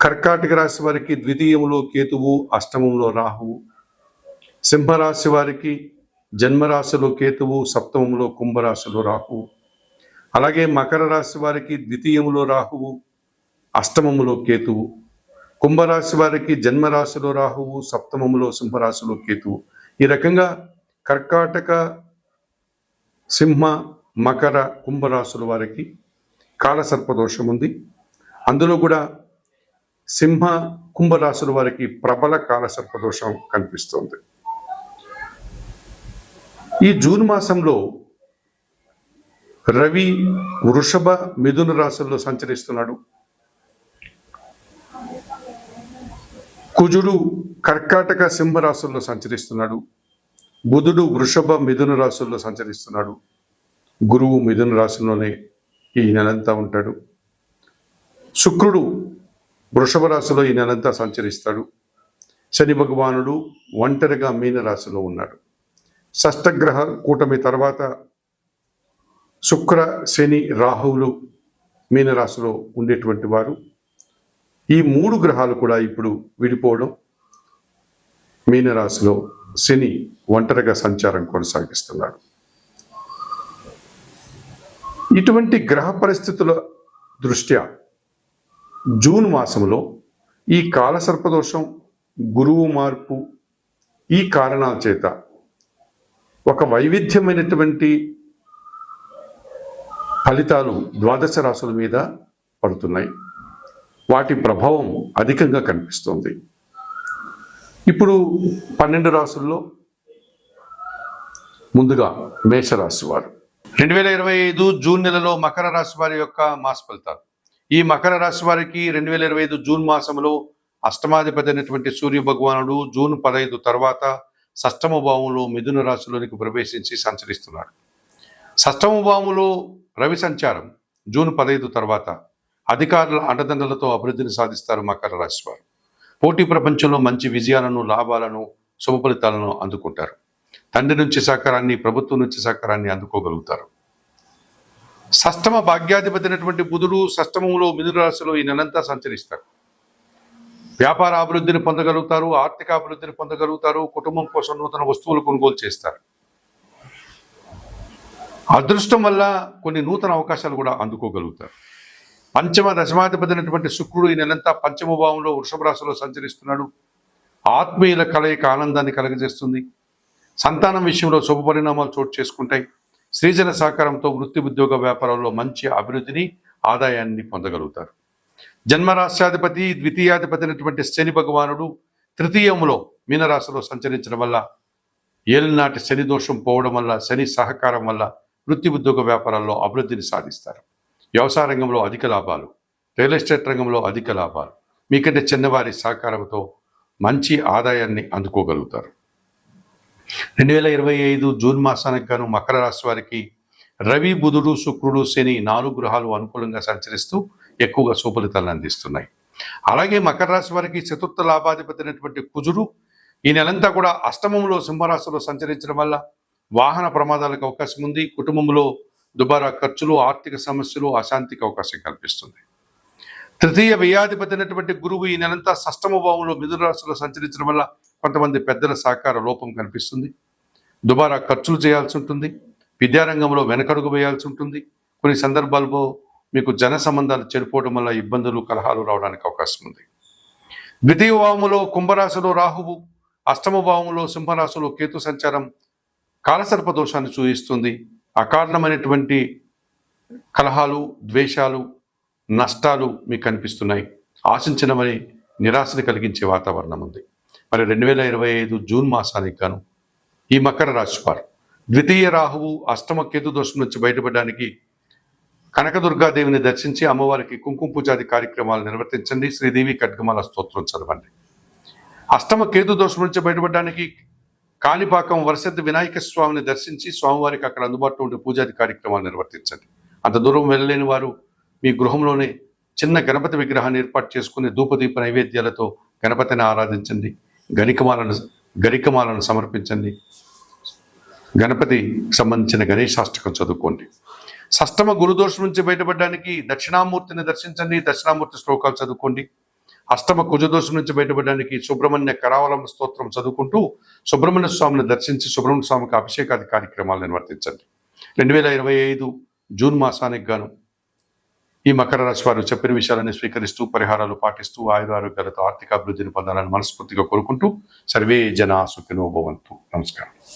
కర్కాటక రాశి వారికి ద్వితీయంలో కేతువు అష్టమంలో రాహువు. సింహరాశి వారికి జన్మరాశిలో కేతువు సప్తమంలో కుంభరాశిలో రాహువు. అలాగే మకర రాశి వారికి ద్వితీయములో రాహువు అష్టమములో కేతువు. కుంభరాశి వారికి జన్మరాశిలో రాహువు సప్తమములో సింహరాశిలో కేతువు. ఈ రకంగా కర్కాటక సింహ మకర కుంభరాశుల వారికి కాలసర్పదోషం ఉంది అందులో కూడా సింహ కుంభరాశుల వారికి ప్రబల కాలసర్పదోషం కనిపిస్తుంది. ఈ జూన్ మాసంలో రవి వృషభ మిథున రాశుల్లో సంచరిస్తున్నాడు. కుజుడు కర్కాటక సింహ రాశుల్లో సంచరిస్తున్నాడు. బుధుడు వృషభ మిథున రాశుల్లో సంచరిస్తున్నాడు. గురువు మిథున రాశుల్లోనే ఈ నెలంతా ఉంటాడు. శుక్రుడు వృషభ రాశిలో ఈ నెలంతా సంచరిస్తాడు. శని భగవానుడు ఒంటరిగా మీనరాశిలో ఉన్నాడు. షష్టగ్రహ కూటమి తర్వాత శుక్ర శని రాహువులు మీనరాశిలో ఉండేటువంటి వారు. ఈ మూడు గ్రహాలు కూడా ఇప్పుడు విడిపోవడం మీనరాశిలో శని ఒంటరిగా సంచారం కొనసాగిస్తున్నాడు. ఇటువంటి గ్రహ పరిస్థితుల దృష్ట్యా జూన్ మాసంలో ఈ కాలసర్పదోషం గురువు మార్పు ఈ కారణాల చేత ఒక వైవిధ్యమైనటువంటి ఫలితాలు ద్వాదశ రాశుల మీద పడుతున్నాయి. వాటి ప్రభావం అధికంగా కనిపిస్తుంది. ఇప్పుడు పన్నెండు రాసుల్లో ముందుగా మేషరాశి వారు. రెండు వేల ఇరవై ఐదు జూన్ నెలలో మకర రాశి వారి యొక్క మాస ఫలితాలు. ఈ మకర రాశి వారికి రెండు వేల ఇరవై ఐదు జూన్ మాసంలో అష్టమాధిపతి అయినటువంటి సూర్య భగవానుడు జూన్ పదహైదు తర్వాత సష్టమ భావంలో మిథున రాశిలోనికి ప్రవేశించి సంచరిస్తున్నాడు సష్టమ భావంలో రవి సంచారం జూన్ పదహైదు తర్వాత అధికారుల అండదండలతో అభివృద్ధిని సాధిస్తారు మకర రాశి వారు. పోటీ ప్రపంచంలో మంచి విజయాలను లాభాలను శుభ ఫలితాలను అందుకుంటారు. తండ్రి నుంచి సహకారాన్ని ప్రభుత్వం నుంచి సహకారాన్ని అందుకోగలుగుతారు. సష్టమ భాగ్యాధిపతి అయినటువంటి బుధుడు సష్టమంలో మిథునరాశిలో ఈ నెలంతా సంచరిస్తారు వ్యాపార అభివృద్ధిని పొందగలుగుతారు ఆర్థిక అభివృద్ధిని పొందగలుగుతారు కుటుంబం కోసం నూతన వస్తువులు కొనుగోలు చేస్తారు. అదృష్టం వల్ల కొన్ని నూతన అవకాశాలు కూడా అందుకోగలుగుతారు. పంచమ దశమాధిపతి శుక్రుడు ఈ నెలంతా పంచమ భావంలో వృషభ రాశిలో సంచరిస్తున్నాడు. ఆత్మీయుల కలయిక ఆనందాన్ని కలగజేస్తుంది. సంతానం విషయంలో శుభ పరిణామాలు చోటు చేసుకుంటాయి. సృజన సహకారంతో వృత్తి ఉద్యోగ వ్యాపారాల్లో మంచి అభివృద్ధిని ఆదాయాన్ని పొందగలుగుతారు. జన్మరాష్ట్రాధిపతి ద్వితీయాధిపతి అయినటువంటి శని భగవానుడు తృతీయంలో మీనరాశిలో సంచరించడం వల్ల ఏలినాటి శని దోషం పోవడం వల్ల శని సహకారం వల్ల వృత్తి ఉద్యోగ వ్యాపారాల్లో అభివృద్ధిని సాధిస్తారు. వ్యవసాయ రంగంలో అధిక లాభాలు రియల్ ఎస్టేట్ రంగంలో అధిక లాభాలు మీకంటే చిన్నవారి సహకారంతో మంచి ఆదాయాన్ని అందుకోగలుగుతారు. రెండు వేల ఇరవై ఐదు జూన్ మాసానికి గాను మకర రాశి వారికి రవి బుధుడు శుక్రుడు శని నాలుగు గ్రహాలు అనుకూలంగా సంచరిస్తూ ఎక్కువగా సుఫలితాలను అందిస్తున్నాయి. అలాగే మకర రాశి వారికి చతుర్థ లాభాధిపతి అయినటువంటి కుజుడు ఈ నెలంతా కూడా అష్టమంలో సింహరాశిలో సంచరించడం వల్ల వాహన ప్రమాదాలకు అవకాశం ఉంది. కుటుంబంలో దుబారా ఖర్చులు ఆర్థిక సమస్యలు అశాంతికి అవకాశం కల్పిస్తుంది. తృతీయ వ్యయాధిపతి అయినటువంటి గురువు ఈ నెలంతా షష్టమ భావంలో మిథున రాశిలో సంచరించడం వల్ల కొంతమంది పెద్దల సహకార లోపం కనిపిస్తుంది. దుబారా ఖర్చులు చేయాల్సి ఉంటుంది. విద్యారంగంలో వెనకడుగు వేయాల్సి ఉంటుంది. కొన్ని సందర్భాల్లో మీకు జన సంబంధాలు చెడిపోవడం వల్ల ఇబ్బందులు కలహాలు రావడానికి అవకాశం ఉంది. ద్వితీయ భావములో కుంభరాశిలో రాహువు అష్టమ భావంలో సింహరాశిలో కేతు సంచారం కాలసర్ప దోషాన్ని సూచిస్తుంది. అకారణమైనటువంటి కలహాలు ద్వేషాలు నష్టాలు మీకు కనిపిస్తున్నాయి. ఆశించినవని నిరాశను కలిగించే వాతావరణం ఉంది. మరి రెండు వేల ఇరవై ఐదు జూన్ మాసానికి గాను ఈ మకర రాశి వారు. ద్వితీయ రాహువు అష్టమ కేతు దోషం నుంచి బయటపడడానికి కనకదుర్గాదేవిని దర్శించి అమ్మవారికి కుంకుమ పూజాది కార్యక్రమాలు నిర్వర్తించండి. శ్రీదేవి ఖడ్గమాల స్తోత్రం చదవండి. అష్టమ కేతు దోషం నుంచి బయటపడడానికి కాణిపాకం వరసద్ది వినాయక స్వామిని దర్శించి స్వామివారికి అక్కడ అందుబాటులో ఉండే పూజాది కార్యక్రమాలు నిర్వర్తించండి. అంత దూరం వెళ్ళలేని వారు మీ గృహంలోనే చిన్న గణపతి విగ్రహాన్ని ఏర్పాటు చేసుకుని ధూపదీప నైవేద్యాలతో గణపతిని ఆరాధించండి. గణికమాలను గరికమాలను సమర్పించండి. గణపతి సంబంధించిన గణేశాష్టకం చదువుకోండి. సష్టమ గురుదోషం నుంచి బయటపడడానికి దక్షిణామూర్తిని దర్శించండి. దక్షిణామూర్తి శ్లోకాలు చదువుకోండి. అష్టమ కుజదోషం నుంచి బయటపడడానికి సుబ్రహ్మణ్య కరావలం స్తోత్రం చదువుకుంటూ సుబ్రహ్మణ్య స్వామిని దర్శించి సుబ్రహ్మణ్య స్వామికి అభిషేకాది కార్యక్రమాలు నిర్వర్తించండి. రెండు వేల ఇరవై ఐదు జూన్ మాసానికి గాను ఈ మకర రాశి వారు చెప్పిన విషయాలను స్వీకరిస్తూ పరిహారాలు పాటిస్తూ ఆయుర ఆరోగ్యాలతో ఆర్థిక అభివృద్ధిని పొందాలని మనస్ఫూర్తిగా కోరుకుంటూ సర్వే జనా సుఖినోభవంతు నమస్కారం.